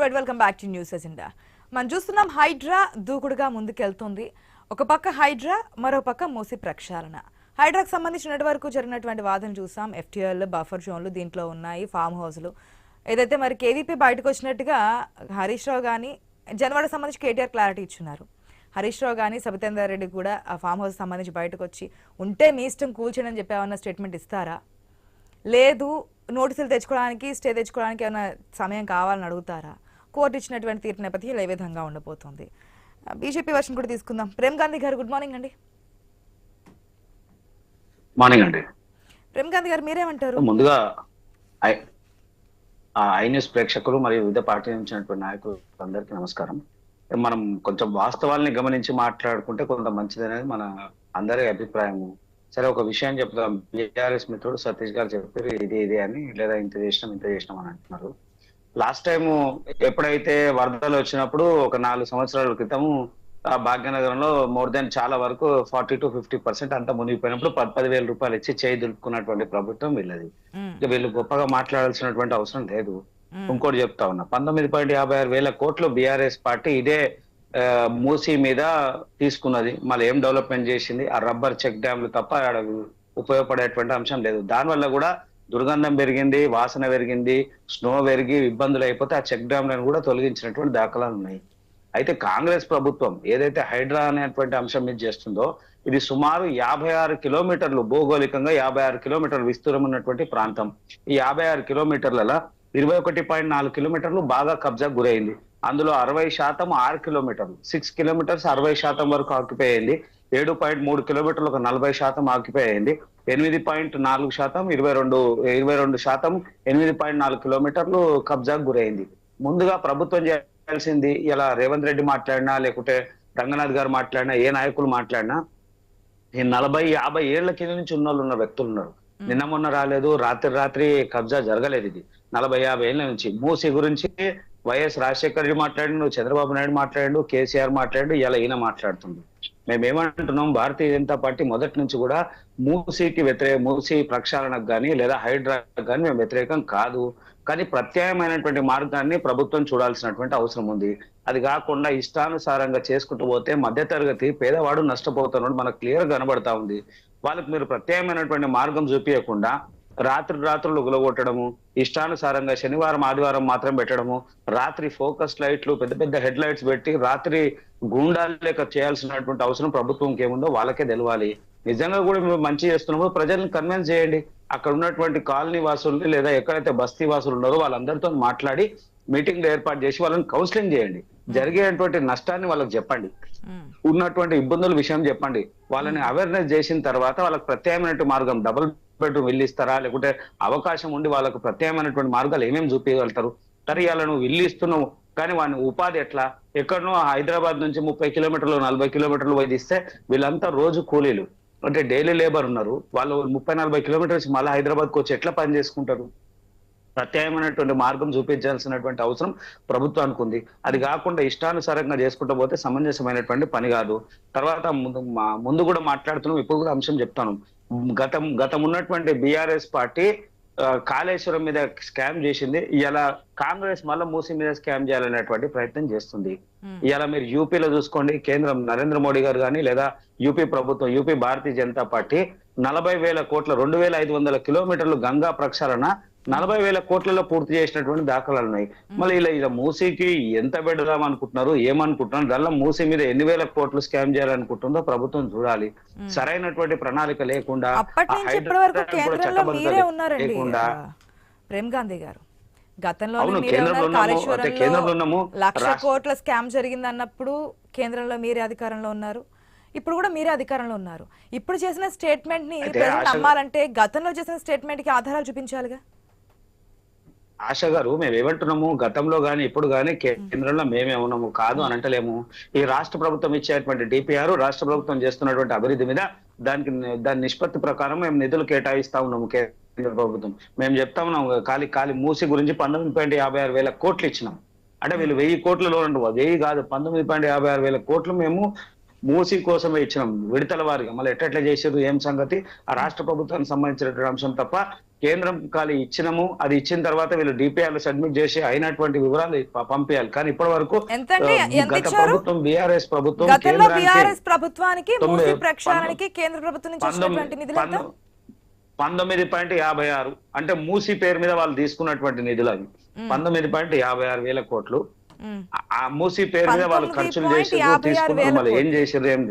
Right welcome back to news agenda మనం చూస్తున్నాం హైడ్రా దూకుడుగా ముందుకెళ్తుంది. ఒక పక్క హైడ్రా మరో పక్క మూసి ప్రక్షాళన. హైడ్రాకు సంబంధించినటి వరకు జరిగినటువంటి వాదన చూసాం. ఎఫ్టీఎల్ బఫర్ జోన్లు దీంట్లో ఉన్నాయి ఫామ్ హౌస్లు ఏదైతే మరి కేవీపీ బయటకు వచ్చినట్టుగా హరీష్ రావు కానీ జనవాడకు సంబంధించి కేటీఆర్ క్లారిటీ ఇచ్చున్నారు. హరీష్ రావు కానీ సబితేందర్ రెడ్డి కూడా ఆ ఫామ్ హౌస్ సంబంధించి బయటకు వచ్చి ఉంటే మీ ఇష్టం కూల్చండి అని చెప్పి ఏమన్నా స్టేట్మెంట్ ఇస్తారా? లేదు నోటీసులు తెచ్చుకోవడానికి స్టే తెచ్చుకోవడానికి ఏమైనా సమయం కావాలని అడుగుతారా? కోర్టు ఇచ్చినటువంటి తీర్పు నేపథ్యంలో ఏ విధంగా ఉండబోతోంది. బీజేపీ వర్షన్ కూడా తీసుకుందాం. ప్రేమ్ గాంధీ గారు గుడ్ మార్నింగ్ అండి. మార్నింగ్ అండి. ప్రేమ్ గాంధీ గారు మీరేమంటారు? ముందుగా ఐ- న్యూస్ ప్రేక్షకులు మరియు వివిధ పార్టీ నుంచి నాయకులు అందరికీ నమస్కారం. మనం కొంచెం వాస్తవాల్ని గమనించి మాట్లాడుకుంటే కొంత మంచిదనేది మన అందరి అభిప్రాయం. సరే ఒక విషయం చెప్తాం బీఆర్ఎస్ మిత్రుడు సతీష్ గారు చెప్పారు ఇది ఇది అని లేదా ఇంత చేసినాం ఇంత చేసినాం అని అంటున్నారు. లాస్ట్ టైం ఎప్పుడైతే వరదలు వచ్చినప్పుడు ఒక నాలుగు సంవత్సరాల క్రితము ఆ భాగ్యనగరంలో మోర్ దెన్ చాలా వరకు ఫార్టీ టు ఫిఫ్టీ పర్సెంట్ అంతా మునిగిపోయినప్పుడు పది పదివేల రూపాయలు ఇచ్చి చేయి దులుపుకున్నటువంటి ప్రభుత్వం వీళ్ళది. వీళ్ళు గొప్పగా మాట్లాడాల్సినటువంటి అవసరం లేదు. ఇంకోటి చెప్తా ఉన్నా పంతొమ్మిది పాయింట్ యాభై ఆరు వేల కోట్లు బీఆర్ఎస్ పార్టీ ఇదే మూసీ మీద తీసుకున్నది. మళ్ళీ ఏం డెవలప్మెంట్ చేసింది? ఆ రబ్బర్ చెక్ డ్యామ్లు తప్ప ఉపయోగపడేటువంటి అంశం లేదు. దానివల్ల కూడా దుర్గంధం పెరిగింది వాసన పెరిగింది స్నో పెరిగి ఇబ్బందులు అయిపోతే ఆ చెక్ డ్యామ్లను కూడా తొలగించినటువంటి దాఖలాలు ఉన్నాయి. అయితే కాంగ్రెస్ ప్రభుత్వం ఏదైతే హైడ్రా అనేటువంటి అంశం మీద చేస్తుందో ఇది సుమారు యాభై ఆరు కిలోమీటర్లు భౌగోళికంగా యాభై ఆరు కిలోమీటర్లు విస్తీర్ణం ఉన్నటువంటి ప్రాంతం. ఈ యాభై ఆరు కిలోమీటర్ల ఇరవై ఒకటి పాయింట్ నాలుగు కిలోమీటర్లు బాగా కబ్జా గురైంది. అందులో అరవై శాతం ఆరు కిలోమీటర్లు సిక్స్ కిలోమీటర్స్ అరవై శాతం వరకు ఆక్యుపై అయింది. ఏడు పాయింట్ మూడు కిలోమీటర్లు ఒక నలభై శాతం ఆక్యుపై అయింది. ఎనిమిది పాయింట్ నాలుగు శాతం ఇరవై రెండు ఇరవై రెండు శాతం ఎనిమిది పాయింట్ నాలుగు కిలోమీటర్లు కబ్జాకు గురైంది. ముందుగా ప్రభుత్వం చేయాల్సింది ఇలా రేవంత్ రెడ్డి మాట్లాడినా లేకుంటే రంగనాథ్ గారు మాట్లాడినా ఏ నాయకులు మాట్లాడినా ఈ నలభై యాభై ఏళ్ళ కింద నుంచి ఉన్న వాళ్ళు ఉన్న వ్యక్తులు ఉన్నారు. నిన్న మొన్న రాలేదు రాత్రి రాత్రి కబ్జా జరగలేదు ఇది. నలభై యాభై ఏళ్ళ నుంచి. మూసి గురించి వైఎస్ రాజశేఖర్ రెడ్డి మాట్లాడిండు చంద్రబాబు నాయుడు మాట్లాడిండు కేసీఆర్ మాట్లాడిండు ఇలా ఈయన మాట్లాడుతుండు. మేమేమంటున్నాం భారతీయ జనతా పార్టీ మొదటి నుంచి కూడా మూసీకి వ్యతిరేక మూసీ ప్రక్షాళనకు కానీ లేదా హైడ్రాకు కానీ మేము వ్యతిరేకం కాదు. కానీ ప్రత్యామ్నాయమైనటువంటి మార్గాన్ని ప్రభుత్వం చూడాల్సినటువంటి అవసరం ఉంది. అది కాకుండా ఇష్టానుసారంగా చేసుకుంటూ పోతే మధ్యతరగతి పేదవాడు నష్టపోతున్నాడు మనకు క్లియర్ కనబడతా ఉంది. వాళ్ళకి మీరు ప్రత్యామ్నాయమైనటువంటి మార్గం చూపించకుండా రాత్రి రాత్రులు ఉగలగొట్టడము ఇష్టానుసారంగా శనివారం ఆదివారం మాత్రం పెట్టడము రాత్రి ఫోకస్ లైట్లు పెద్ద పెద్ద హెడ్ లైట్స్ పెట్టి రాత్రి గూండాలు లేక చేయాల్సినటువంటి అవసరం ప్రభుత్వంకి ఏముందో వాళ్ళకే తెలవాలి. నిజంగా కూడా మేము మంచి చేస్తున్నప్పుడు ప్రజల్ని కన్విన్స్ చేయండి. అక్కడ ఉన్నటువంటి కాలనీ వాసుల్ని లేదా ఎక్కడైతే బస్తీ వాసులు ఉన్నారో వాళ్ళందరితో మాట్లాడి మీటింగ్లు ఏర్పాటు చేసి వాళ్ళని కౌన్సిలింగ్ చేయండి. జరిగేటువంటి నష్టాన్ని వాళ్ళకి చెప్పండి. ఉన్నటువంటి ఇబ్బందుల విషయం చెప్పండి. వాళ్ళని అవేర్నెస్ చేసిన తర్వాత వాళ్ళకి ప్రత్యామ్నాయ మార్గం డబుల్ బెడ్రూమ్ ఇల్లు ఇస్తారా లేకుంటే అవకాశం ఉండి వాళ్ళకు ప్రత్యేకమైనటువంటి మార్గాలు ఏమేమి చూపించగలుగుతారు సరే ఇవాళ నువ్వు ఇల్లు ఇస్తున్నావు కానీ వాని ఉపాధి ఎట్లా? ఎక్కడనో హైదరాబాద్ నుంచి ముప్పై కిలోమీటర్లు నలభై కిలోమీటర్లు పోయి తీస్తే వీళ్ళంతా రోజు కూలీలు. అంటే డైలీ లేబర్ ఉన్నారు. వాళ్ళు ముప్పై నలభై కిలోమీటర్స్ మళ్ళీ హైదరాబాద్కి వచ్చి ఎట్లా పని చేసుకుంటారు? ప్రత్యామ్నాయమైనటువంటి మార్గం చూపించాల్సినటువంటి అవసరం ప్రభుత్వానికి ఉంది. అది కాకుండా ఇష్టానుసారంగా చేసుకుంటూ పోతే సమంజసమైనటువంటి పని కాదు. తర్వాత ముందు మా- ముందు కూడా మాట్లాడుతున్నాం. ఇప్పుడు కూడా అంశం చెప్తాను. గతం గతం ఉన్నటువంటి బీఆర్ఎస్ పార్టీ కాళేశ్వరం మీద స్కామ్ చేసింది ఇలా కాంగ్రెస్ మళ్ళీ మూసి మీద స్కామ్ చేయాలనేటువంటి ప్రయత్నం చేస్తుంది మ్మ్. ఇవాళ మీరు యూపీలో చూసుకోండి కేంద్రం నరేంద్ర మోడీ గారు కానీ లేదా యూపీ ప్రభుత్వం యూపీ భారతీయ జనతా పార్టీ నలభై వేల కోట్ల రెండు వేల ఐదు వందల కిలోమీటర్లు గంగా ప్రక్షాళన నలభై వేల కోట్లలో పూర్తి చేసినటువంటి దాఖలాలు ఉన్నాయి. మళ్ళీ ఇలా ఇలా మూసీకి ఎంత పెడదాం అనుకుంటున్నారు ఏమనుకుంటున్నారు దానిలో మూసీ మీద ఎన్ని వేల కోట్లు స్కామ్ చేయాలనుకుంటుందో ప్రభుత్వం చూడాలి. సరైనటువంటి ప్రణాళిక లేకుండా లేకుండా ప్రేమ్ గాంధీ గారు. గతంలో కేంద్రంలో లక్ష కోట్ల స్కామ్ జరిగింది అన్నప్పుడు కేంద్రంలో మీరే అధికారంలో ఉన్నారు. ఇప్పుడు కూడా మీరే అధికారంలో ఉన్నారు. ఇప్పుడు చేసిన స్టేట్మెంట్ని నమ్మాలంటే గతంలో చేసిన స్టేట్మెంట్కి ఆధారాలు చూపించాలిగా? ఆశ గారు మేము ఏమంటున్నాము? గతంలో గాని ఇప్పుడు గాని కేంద్రంలో మేమే ఉన్నాము. కాదు అని అంటలేము. ఈ రాష్ట్ర ప్రభుత్వం ఇచ్చేటువంటి డిపిఆర్ రాష్ట్ర ప్రభుత్వం చేస్తున్నటువంటి అభివృద్ధి మీద దానికి దాని నిష్పత్తి ప్రకారం మేము నిధులు కేటాయిస్తా ఉన్నాము కేంద్ర ప్రభుత్వం. మేము చెప్తా ఉన్నాం ఖాళీ ఖాళీ మూసి గురించి పంతొమ్మిది పాయింట్ యాభై ఆరు వేల కోట్లు ఇచ్చినాం. అంటే వీళ్ళు వెయ్యి కోట్ల లోన్ వెయ్యి కాదు పంతొమ్మిది పాయింట్ యాభై ఆరు వేల కోట్లు మేము మూసి కోసమే ఇచ్చినాం. విడతల వారిగా. మళ్ళీ ఎట్లెట్లా చేసారు ఏం సంగతి? ఆ రాష్ట్ర ప్రభుత్వానికి సంబంధించినటువంటి అంశం తప్ప కేంద్రం ఖాళీ ఇచ్చినాము అది ఇచ్చిన తర్వాత వీళ్ళు డిపిఆర్లో సబ్మిట్ చేసి అయినటువంటి వివరాలు పంపించాలి కానీ ఇప్పటి వరకు గత? ప్రభుత్వం బీఆర్ఎస్ ప్రభుత్వం ప్రభుత్వానికి ప్రక్షాళనకి కేంద్ర ప్రభుత్వం నుంచి పంతొమ్మిది పాయింట్ యాభై ఆరు. అంటే మూసి పేరు మీద వాళ్ళు తీసుకున్నటువంటి నిధులు అవి పంతొమ్మిది పాయింట్ యాభై ఆరు వేల కోట్లు. ఆ- మూసి పేరు మీద వాళ్ళు ఖర్చులు చేసి తీసుకున్నారు. మళ్ళీ ఏం చేసారు ఏం.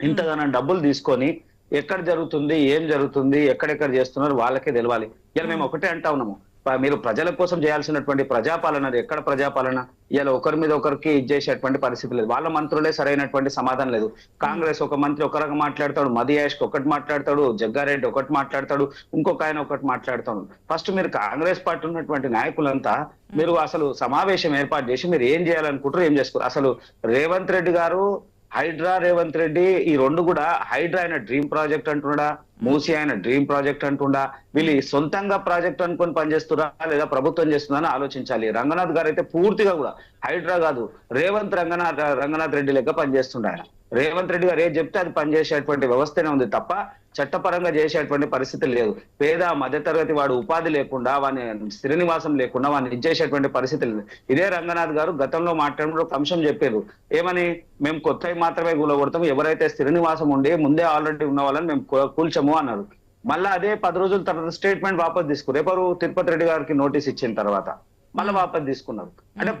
ఇంతగానో డబ్బులు తీసుకొని ఎక్కడ జరుగుతుంది ఏం జరుగుతుంది ఎక్కడెక్కడ చేస్తున్నారు వాళ్ళకే తెలవాలి. ఇలా మేము ఒకటే అంటా ఉన్నాము. మీరు ప్రజల కోసం చేయాల్సినటువంటి ప్రజాపాలన ఎక్కడ ప్రజాపాలన? ఇలా ఒకరి మీద ఒకరికి ఇచ్చేసేటువంటి పరిస్థితి లేదు. వాళ్ళ మంత్రులే సరైనటువంటి సమాధానం లేదు. కాంగ్రెస్ ఒక మంత్రి ఒక మాట్లాడతాడు మాట్లాడతాడు మదియాష్ ఒకటి మాట్లాడతాడు జగ్గారెడ్డి ఒకటి మాట్లాడతాడు ఇంకొక ఆయన ఒకటి మాట్లాడతాడు. ఫస్ట్ మీరు కాంగ్రెస్ పార్టీ ఉన్నటువంటి నాయకులంతా మీరు అసలు సమావేశం ఏర్పాటు చేసి మీరు ఏం చేయాలనుకుంటారు ఏం చేసుకోరు అసలు రేవంత్ రెడ్డి గారు హైడ్రా రేవంత్ రెడ్డి ఈ రెండు కూడా హైడ్రా ఆయన డ్రీమ్ ప్రాజెక్ట్ అంటున్నాడా? మూసి ఆయన డ్రీమ్ ప్రాజెక్ట్ అంటుండా వీళ్ళు సొంతంగా ప్రాజెక్ట్ అనుకొని పనిచేస్తున్నా లేదా ప్రభుత్వం చేస్తుందా అని ఆలోచించాలి. రంగనాథ్ గారు అయితే పూర్తిగా కూడా హైడ్రా కాదు రేవంత్ రంగనాథ్ రంగనాథ్ రెడ్డి లెక్క పనిచేస్తుండ ఆయన. రేవంత్ రెడ్డి గారు ఏం చెప్తే అది పనిచేసేటువంటి వ్యవస్థనే ఉంది తప్ప చట్టపరంగా చేసేటువంటి పరిస్థితి లేదు. పేద మధ్యతరగతి వాడు ఉపాధి లేకుండా వాని శ్రీనివాసం లేకుండా వాడిని ఇచ్చేసేటువంటి పరిస్థితి లేదు. ఇదే రంగనాథ్ గారు గతంలో మాట్లాడినప్పుడు ఒక అంశం చెప్పారు. ఏమని మేము కొత్తవి మాత్రమే కూలగొడతాం. ఎవరైతే స్థిర నివాసం ఉండి ముందే ఆల్రెడీ ఉన్న వాళ్ళని మేము కూల్చము. కూల్చము అన్నారు. మళ్ళా అదే పది రోజుల తర్వాత స్టేట్మెంట్ వాపస్ తీసుకున్నారు. రేపరు తిరుపతి రెడ్డి గారికి నోటీస్ ఇచ్చిన తర్వాత మళ్ళీ వాపస్ తీసుకున్నారు. అంటే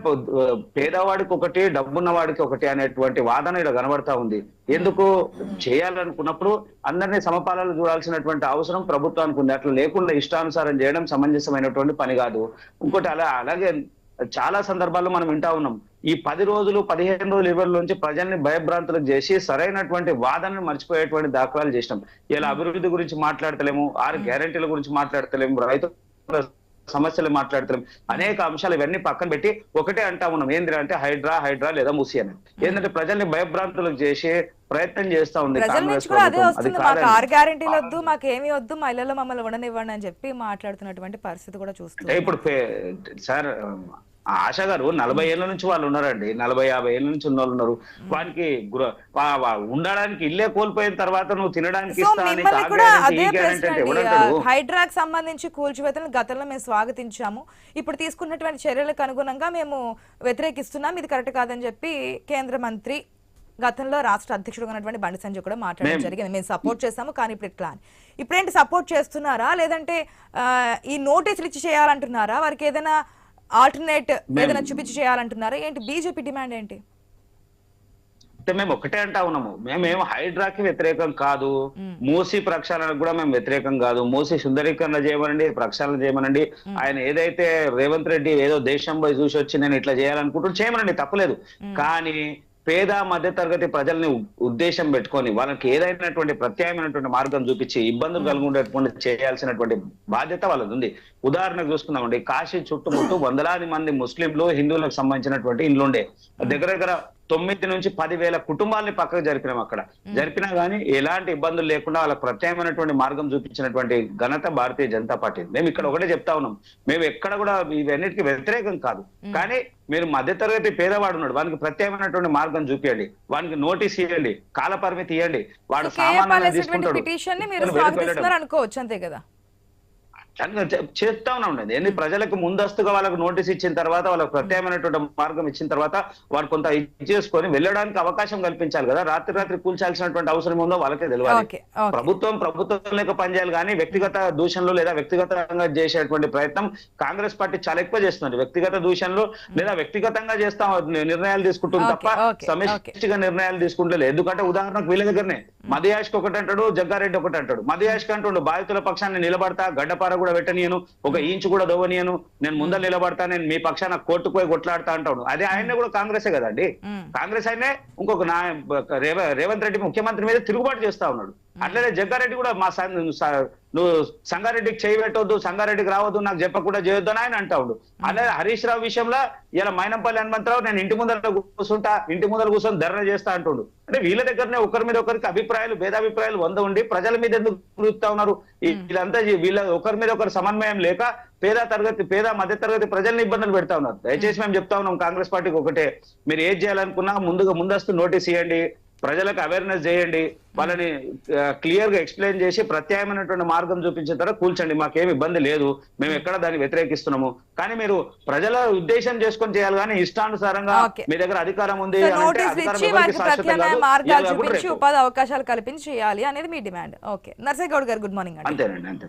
పేదవాడికి ఒకటి డబ్బున్న వాడికి ఒకటి అనేటువంటి వాదన ఇక్కడ కనబడతా ఉంది. ఎందుకు? చేయాలనుకున్నప్పుడు అందరినీ సమపాలలో చూడాల్సినటువంటి అవసరం ప్రభుత్వానికి ఉంది. అట్లా లేకుండా ఇష్టానుసారం చేయడం సమంజసమైనటువంటి పని కాదు. ఇంకోటి అలా అలాగే చాలా సందర్భాల్లో మనం వింటా ఉన్నాం. ఈ పది రోజులు పదిహేను రోజులు ఇరవై నుంచి ప్రజల్ని భయభ్రాంతులకు చేసి సరైనటువంటి వాదనను మర్చిపోయేటువంటి దాఖలాలు చేసినాం. ఇలా అభివృద్ధి గురించి మాట్లాడతలేము ఆరు గ్యారెంటీల గురించి మాట్లాడతలేము రైతుల సమస్యలు మాట్లాడతలేము. అనేక అంశాలు ఇవన్నీ పక్కన పెట్టి ఒకటే అంటా ఉన్నాం. ఏంటి అంటే హైడ్రా హైడ్రా లేదా ముసి అని. ఏంటంటే ప్రజల్ని భయభ్రాంతులకు చేసి ప్రయత్నం చేస్తా ఉంది గ్యారెంటీలు వద్దు మాకు ఏమీ వద్దు మహిళలు మమ్మల్ని ఉండనివ్వండి అని చెప్పి మాట్లాడుతున్నటువంటి పరిస్థితి కూడా చూస్తుంది ఇప్పుడు సార్ ఆశ గారు నలభై ఏళ్ళ నుంచి వాళ్ళు ఉన్నారండి. నలభై యాభై ఏళ్ళ నుంచి ఉన్న వాళ్ళు ఉన్నారు వానికి ఉండడానికి ఇల్లే కోల్పోయిన తర్వాత నువ్వు తినడానికి హైడ్రాక్ సంబంధించి కూల్చివేతను గతంలో మేము స్వాగతించాము. ఇప్పుడు తీసుకున్నటువంటి చర్యలకు అనుగుణంగా మేము వ్యతిరేకిస్తున్నాం. ఇది కరెక్ట్ కాదని చెప్పి కేంద్ర మంత్రి గతంలో రాష్ట్ర అధ్యక్షుడు ఉన్నటువంటి బండి సంజయ్ కూడా మాట్లాడడం జరిగింది. మేము సపోర్ట్ చేస్తాము కానీ ఇప్పుడు ఇట్లా ఇప్పుడేంటి సపోర్ట్ చేస్తున్నారా? లేదంటే ఆ, ఈ నోటీసులు ఇచ్చి చేయాలంటున్నారా? వారికి ఏదైనా ఆల్టర్నేట్ ఏదైనా చూపించి చేయాలంటున్నారా? ఏంటి బీజేపీ డిమాండ్ ఏంటి? అంటే మేము ఒకటే అంటా ఉన్నాము. మేమేం హైడ్రాకి వ్యతిరేకం కాదు. మూసి ప్రక్షాళనకు కూడా మేము వ్యతిరేకం కాదు. మూసి సుందరీకరణ చేయమనండి ప్రక్షాళన చేయమనండి. ఆయన ఏదైతే రేవంత్ రెడ్డి ఏదో దేశం పోయి చూసి వచ్చి నేను ఇట్లా చేయాలనుకుంటున్నాను చేయమనండి తప్పలేదు. కానీ పేద మధ్య తరగతి ప్రజల్ని ఉద్దేశం పెట్టుకొని వాళ్ళకి ఏదైనటువంటి ప్రత్యామ్నాయమైనటువంటి మార్గం చూపించి ఇబ్బందులు కలుగుండేటువంటి చేయాల్సినటువంటి బాధ్యత వాళ్ళది ఉంది. ఉదాహరణకు చూసుకుందామండి కాశీ చుట్టుముట్టు వందలాది మంది ముస్లింలు హిందువులకు సంబంధించినటువంటి ఇండ్లు ఉండే దగ్గర దగ్గర తొమ్మిది నుంచి పదివేల కుటుంబాలని పక్కకు జరిపినాం అక్కడ. జరిపినా గానీ ఎలాంటి ఇబ్బందులు లేకుండా వాళ్ళకి ప్రత్యామ్నాయమైనటువంటి మార్గం చూపించినటువంటి ఘనత భారతీయ జనతా పార్టీ. మేము ఇక్కడ ఒకటే చెప్తా ఉన్నాం. మేము ఎక్కడ కూడా ఇవన్నిటికీ వ్యతిరేకం కాదు. కానీ మీరు మధ్యతరగతి పేదవాడు ఉన్నాడు. వానికి ప్రత్యేకమైనటువంటి మార్గం చూపించండి వానికి నోటీస్ ఇవ్వండి కాల పరిమితి ఇవ్వండి వాడు సామాన్యంగా తీసుకుంటాడు అనుకోవచ్చు అంతే కదా? అట్లా చే- చేస్తా ఉన్నాం. ఏంది ప్రజలకు ముందస్తుగా వాళ్ళకు నోటీస్ ఇచ్చిన తర్వాత వాళ్ళకి ప్రత్యేకమైనటువంటి మార్గం ఇచ్చిన తర్వాత వారు కొంత ఇచ్చేసుకొని వెళ్ళడానికి అవకాశం కల్పించాలి కదా. రాత్రి రాత్రి కూల్చాల్సినటువంటి అవసరం ఉందో వాళ్ళకే తెలియాలి ప్రభుత్వం ప్రభుత్వం లేక పనిచేయాలి కానీ వ్యక్తిగత దూషణలు లేదా వ్యక్తిగతంగా చేసేటువంటి ప్రయత్నం కాంగ్రెస్ పార్టీ చాలా ఎక్కువ చేస్తుంది వ్యక్తిగత దూషణలు లేదా వ్యక్తిగతంగా చేస్తాం. నిర్ణయాలు తీసుకుంటుంది తప్ప సమిష్టిగా నిర్ణయాలు తీసుకుంటలేదు. ఎందుకంటే ఉదాహరణకు వీళ్ళ దగ్గరనే మదియాష్కి ఒకటి అంటాడు జగ్గారెడ్డి ఒకటి అంటాడు. మదియాష్కి అంటుండు బాధితుల పక్షాన్ని నిలబడతా గడ్డపార కూడా పెట్టనీయను ఒక ఇంచు కూడా దొవ్వనీయను నేను ముందర నిలబడతా నేను మీ పక్షాన కోర్టుకు పోయి కొట్లాడుతా అంటాడు. అదే ఆయన కూడా కాంగ్రెసే కదండి. కాంగ్రెస్ ఆయనే ఇంకొక నా రేవ- రేవంత్ రెడ్డి ముఖ్యమంత్రి మీద తిరుగుబాటు చేస్తా ఉన్నాడు. అట్లనే జగ్గారెడ్డి కూడా మా నువ్వు సంగారెడ్డికి చేయి పెట్టొద్దు సంగారెడ్డికి రావద్దు నాకు చెప్పకుండా చేయొద్దు అని ఆయన అంటా ఉండు. అదే హరీష్ రావు విషయంలో ఇలా మైనంపల్లి హనుమంతరావు నేను ఇంటి ముందర కూర్చుంటా ఇంటి ముందర కూర్చొని ధర్నా చేస్తా అంటుండు. అంటే వీళ్ళ దగ్గరనే ఒకరి మీద ఒకరికి అభిప్రాయాలు భేదాభిప్రాయాలు వంద ఉండి ప్రజల మీద ఎందుకు గురుతా ఉన్నారు? ఈ- వీళ్ళంతా వీళ్ళ ఒకరి మీద ఒకరు సమన్వయం లేక పేద తరగతి పేద మధ్య తరగతి ప్రజల్ని ఇబ్బందులు పెడతా ఉన్నారు. దయచేసి మేము. చెప్తా ఉన్నాం కాంగ్రెస్ పార్టీకి ఒకటే. మీరు ఏది చేయాలనుకున్నా ముందుగా ముందస్తు నోటీస్ ఇవ్వండి ప్రజలకు అవేర్నెస్ చేయండి. వాళ్ళని క్లియర్గా ఎక్స్ప్లెయిన్ చేసి ప్రత్యామ్నాయమైనటువంటి మార్గం చూపించిన తర్వాత కూల్చండి. మాకేం ఇబ్బంది లేదు. మేము ఎక్కడ దాన్ని వ్యతిరేకిస్తున్నాము. కానీ మీరు ప్రజల ఉద్దేశం చేసుకొని చేయాలి కానీ ఇష్టానుసారంగా. మీ దగ్గర అధికారం ఉంది. ఉపాధి అవకాశాలు కల్పించి చేయాలి అనేది మీ డిమాండ్. ఓకే. నర్సయ్య గౌడ్ గారు గుడ్ మార్నింగ్ అంతేనండి అంతే